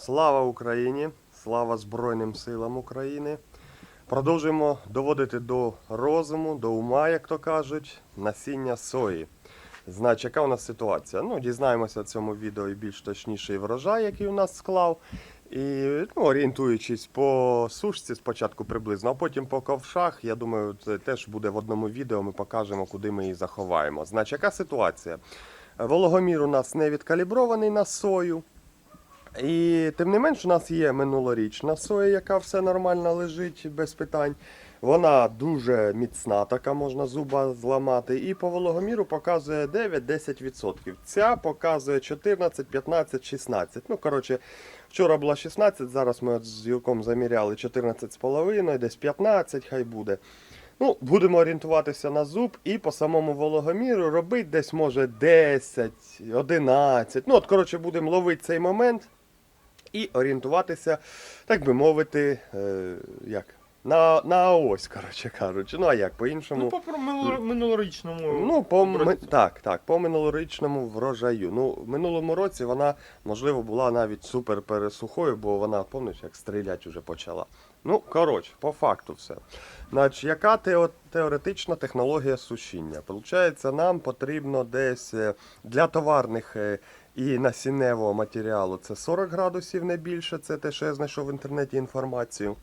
Слава Україні! Слава Збройним силам України! Продовжуємо доводити до розуму, до ума, як то кажуть, насіння сої. Значить, яка у нас ситуація? Ну, дізнаємося в цьому відео і більш точніший врожай, який у нас склав. І ну, орієнтуючись по сушці спочатку приблизно, а потім по ковшах, я думаю, це теж буде в одному відео. Ми покажемо, куди ми її заховаємо. Значить, яка ситуація? Вологомір у нас не відкалібрований на сою. І тим не менш, у нас є минулорічна соя, яка все нормально лежить без питань. Вона дуже міцна, така можна зуба зламати. І по вологоміру показує 9-10%. Ця показує 14, 15, 16. Ну, коротше, вчора була 16, зараз ми от з Юрком заміряли 14,5, десь 15, хай буде. Ну, будемо орієнтуватися на зуб і по самому вологоміру робити десь може 10, 11. Ну, от, коротше, будемо ловити цей момент і орієнтуватися, так би мовити, е, як? На, на ось, коротше кажучи. Ну а як, по-іншому. Ну, по минулорічному. Ну, по, ми, так, так, по минулорічному врожаю. Ну, в минулому році вона, можливо, була навіть супер пересухою, бо вона, пам'ятаєш, як стріляти вже почала. Ну, коротше, по факту все. Значить, яка тео- теоретична технологія сушіння? Получається, нам потрібно десь е, для товарних е, і насінневого матеріалу це 40 градусів, не більше. Це те, що я знайшов в інтернеті інформацію.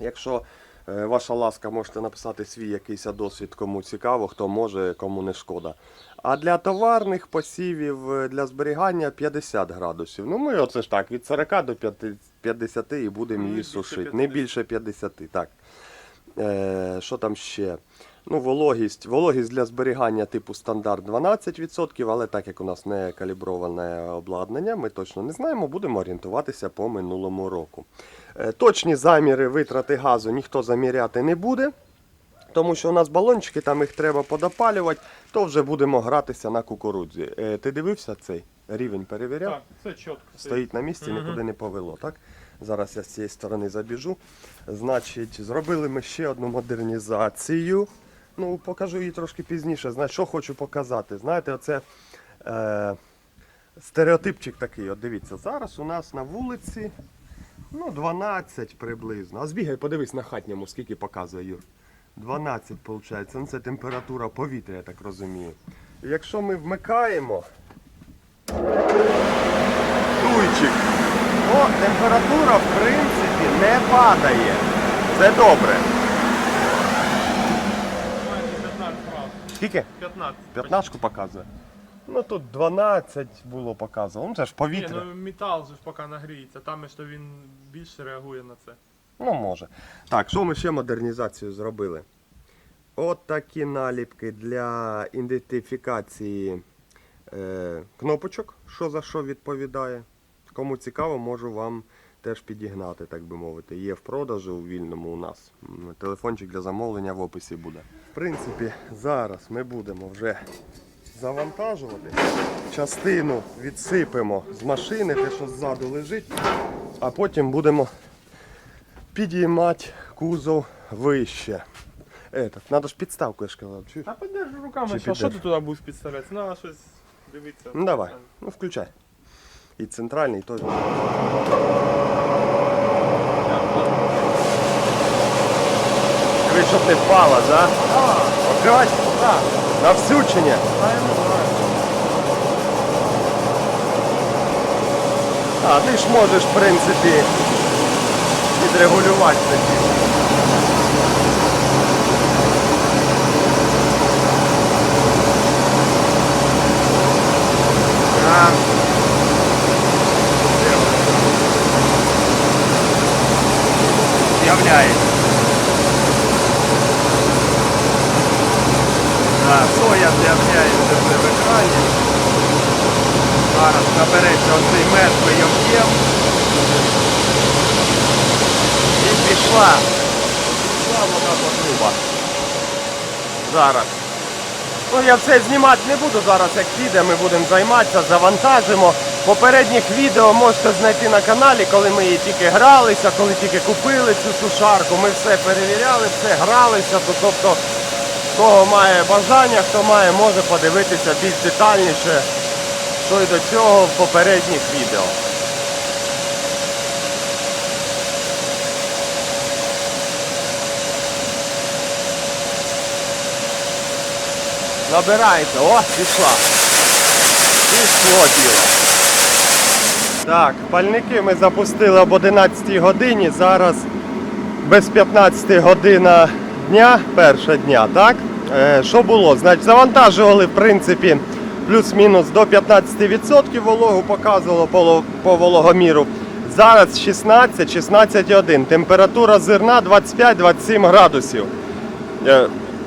Якщо е, ваша ласка, можете написати свій якийсь досвід, кому цікаво, хто може, кому не шкода. А для товарних посівів е, для зберігання 50 градусів. Ну ми оце ж так, від 40 до 50 і будемо її сушити. Не більше 50, так. Е, що там ще? Ну, вологість. Вологість для зберігання типу стандарт 12%, але так як у нас не каліброване обладнання, ми точно не знаємо, будемо орієнтуватися по минулому року. Е, Точні заміри витрати газу ніхто заміряти не буде. Тому що у нас балончики, там їх треба подопалювати, то вже будемо гратися на кукурудзі. Е, Ти дивився цей рівень перевіряв? Так, все чітко. Стоїть на місці, Мгм. нікуди не повело. Так? Зараз я з цієї сторони забіжу. Значить, зробили ми ще одну модернізацію. Ну, покажу її трошки пізніше. Знаєте, що хочу показати? Знаєте, оце е, стереотипчик такий. От дивіться, зараз у нас на вулиці ну, 12 приблизно. А збігай, подивись на хатньому, скільки показує Юр. 12, виходить. Ну, це температура повітря, я так розумію. Якщо ми вмикаємо, Туйчик. О, температура, в принципі, не падає. Це добре. Майже 15 разів. Скільки? 15. 15 показує. Ну тут 12 було показано. Ну це ж Ні, повітря. ну метал же ж поки нагріється, там що він більше реагує на це. Ну, може. Так, що ми ще модернізацію зробили? От такі наліпки для ідентифікації е, кнопочок, що за що відповідає. Кому цікаво, можу вам теж підігнати, так би мовити. Є в продажу у вільному у нас. Телефончик для замовлення в описі буде. В принципі, зараз ми будемо вже завантажувати. Частину відсипемо з машини, те, що ззаду лежить, а потім будемо підіймати кузов вище. Этот, надо ж підставку, я ж казав. чуєш? Та підеш руками, Чи що, що ти туди будеш підставляти? Треба щось дивитися. Ну давай, ну включай. І центральний теж. Щоб не впала, да? Опять? Так, На всю чи ні? А, ти ж можеш, в принципі, відрегулювати такі. А. З'являється. Так, соя з'являється вже в екрані. Зараз набереться оцей мертвий об'єм. І пішла. Пішла вода по трубах. Зараз. Ну я все знімати не буду зараз, як піде, ми будемо займатися, завантажимо. Попередніх відео можете знайти на каналі, коли ми її тільки гралися, коли тільки купили цю сушарку. Ми все перевіряли, все гралися. То, тобто, Кого має бажання, хто має, може подивитися більш детальніше, що й до цього в попередніх відео. Набирайте, о, пішла. Пішло діло. Так, пальники ми запустили об 11 годині. Зараз без 15 година дня, перша дня, так? Е, що було? Значить, завантажували, в принципі, плюс-мінус до 15% вологу показувало по, вологоміру. Зараз 16, 16,1. Температура зерна 25-27 градусів. Е,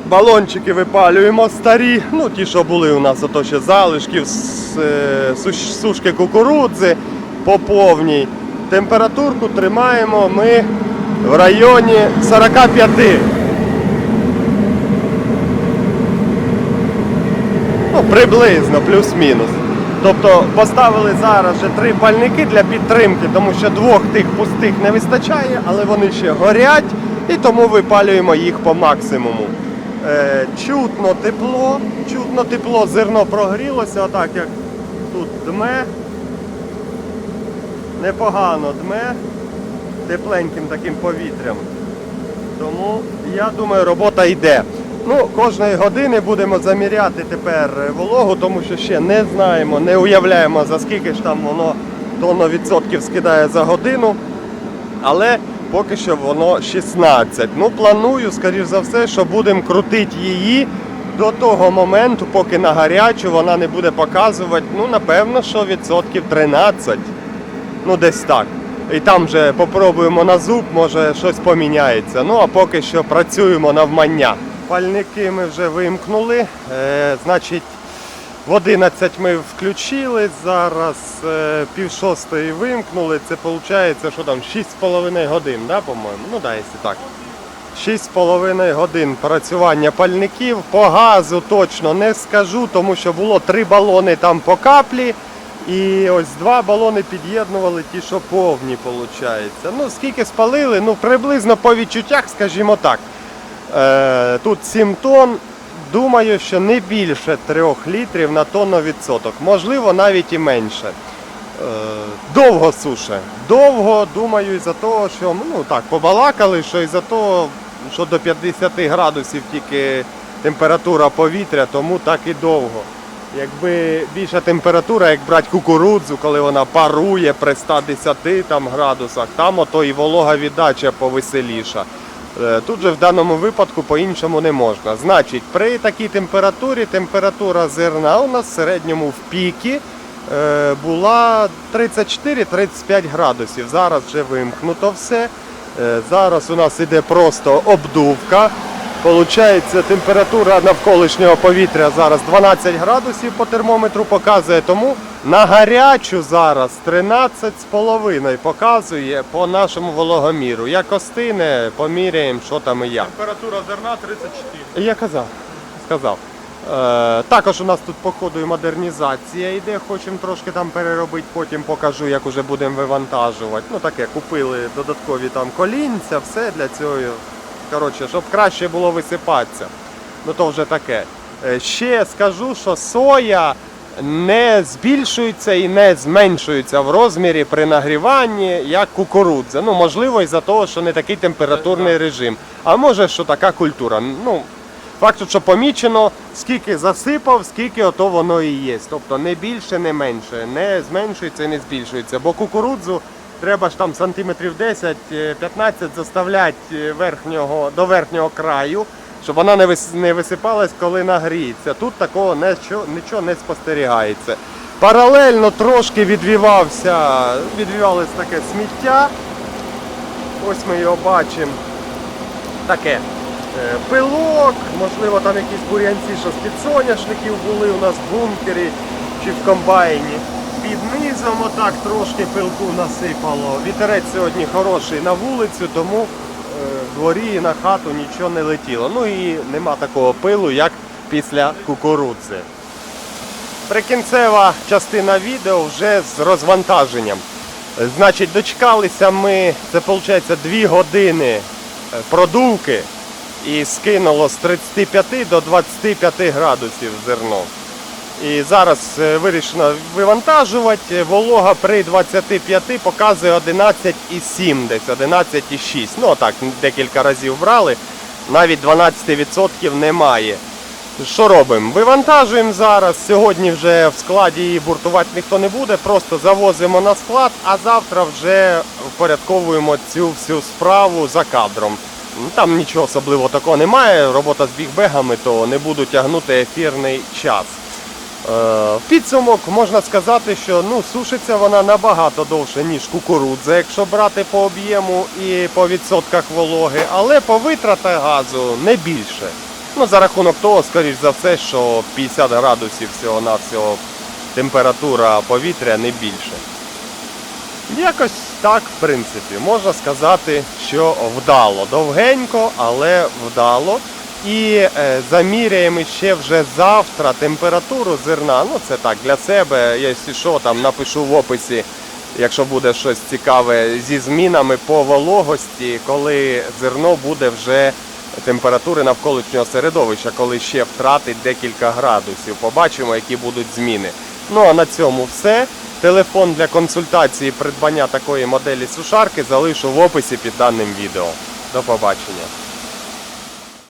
Балончики випалюємо старі, ну ті, що були у нас, ото ще залишків з е, сушки кукурудзи по повній. Температурку тримаємо ми в районі 45. Ну, приблизно, плюс-мінус. Тобто поставили зараз вже три пальники для підтримки, тому що двох тих пустих не вистачає, але вони ще горять, і тому випалюємо їх по максимуму. Е, чутно тепло, чутно тепло, зерно прогрілося, отак як тут дме. Непогано дме тепленьким таким повітрям. Тому я думаю, робота йде. Ну, кожної години будемо заміряти тепер вологу, тому що ще не знаємо, не уявляємо за скільки ж там воно тонно відсотків скидає за годину. Але поки що воно 16. Ну, планую, скоріш за все, що будемо крутити її до того моменту, поки на гарячу вона не буде показувати, ну, напевно, що відсотків 13. Ну, десь так. І там вже попробуємо на зуб, може щось поміняється. Ну а поки що працюємо навмання. Пальники ми вже вимкнули. Е, значить, в 11 ми включили, зараз е, пів шостої вимкнули. Це виходить, що там 6,5 годин, да, по-моєму? Ну да, якщо так. 6,5 годин працювання пальників. По газу точно не скажу, тому що було три балони там по каплі. І ось два балони під'єднували ті, що повні, виходить. Ну, скільки спалили? Ну, приблизно по відчуттях, скажімо так. Е, тут 7 тонн. Думаю, що не більше 3 літрів на тонну відсоток. Можливо, навіть і менше. Е, довго суше. Довго, думаю, із-за того, що ну так, побалакали, що із-за того, що до 50 градусів тільки температура повітря, тому так і довго. Якби більша температура, як брати кукурудзу, коли вона парує при 110 там, градусах, там ото і волога віддача повеселіша. Е, Тут же в даному випадку по-іншому не можна. Значить, при такій температурі температура зерна у нас в середньому в піки е, була 34-35 градусів. Зараз вже вимкнуто все. Е, Зараз у нас іде просто обдувка. Получається, температура навколишнього повітря зараз 12 градусів по термометру показує, тому на гарячу зараз 13,5 показує по нашому вологоміру. Як остине, поміряємо, що там і як. Температура зерна 34. Я казав, сказав. Е, також у нас тут по ходу і модернізація йде, хочемо трошки там переробити, потім покажу, як уже будемо вивантажувати. Ну таке, купили додаткові там колінця, все для цього. Коротше, щоб краще було висипатися. Ну то вже таке. Е, ще скажу, що соя не збільшується і не зменшується в розмірі при нагріванні, як кукурудза. Ну, можливо, із-за того, що не такий температурний режим. А може, що така культура. Ну, Факт, що помічено, скільки засипав, скільки ото воно і є. Тобто не більше, не менше, не зменшується і не збільшується. Бо кукурудзу треба ж там сантиметрів 10-15 заставляти е, верхнього, до верхнього краю, щоб вона не висипалась, коли нагріється. Тут такого нічого, нічого не спостерігається. Паралельно трошки відвівався, відвівалось таке сміття. Ось ми його бачимо. Таке. Е, Пилок, можливо, там якісь бур'янці, що з підсоняшників були у нас в бункері чи в комбайні. Під низом отак трошки пилку насипало. Вітерець сьогодні хороший на вулицю, тому е, в дворі і на хату нічого не летіло. Ну і нема такого пилу, як після кукурудзи. Прикінцева частина відео вже з розвантаженням. Е, Значить, дочекалися ми, це виходить 2 години е, продувки і скинуло з 35 до 25 градусів зерно. І зараз е, вирішено вивантажувати. Волога при 25 показує 11,7 десь, 11,6. Ну так, декілька разів брали. Навіть 12% немає. Що робимо? Вивантажуємо зараз. Сьогодні вже в складі її буртувати ніхто не буде, просто завозимо на склад, а завтра вже впорядковуємо цю всю справу за кадром. Ну, Там нічого особливого такого немає. Робота з бігбегами, то не буду тягнути ефірний час. Е, В підсумок можна сказати, що ну, сушиться вона набагато довше, ніж кукурудза, якщо брати по об'єму і по відсотках вологи, але по витратах газу не більше. Ну, за рахунок того, скоріш за все, що 50 градусів всього-навсього температура повітря не більше. Якось так, в принципі, можна сказати, що вдало. Довгенько, але вдало. І е, заміряємо ще вже завтра температуру зерна. Ну, це так, для себе, якщо що, там напишу в описі, якщо буде щось цікаве зі змінами по вологості, коли зерно буде вже температури навколишнього середовища, коли ще втратить декілька градусів. Побачимо, які будуть зміни. Ну а на цьому все. Телефон для консультації придбання такої моделі сушарки залишу в описі під даним відео. До побачення.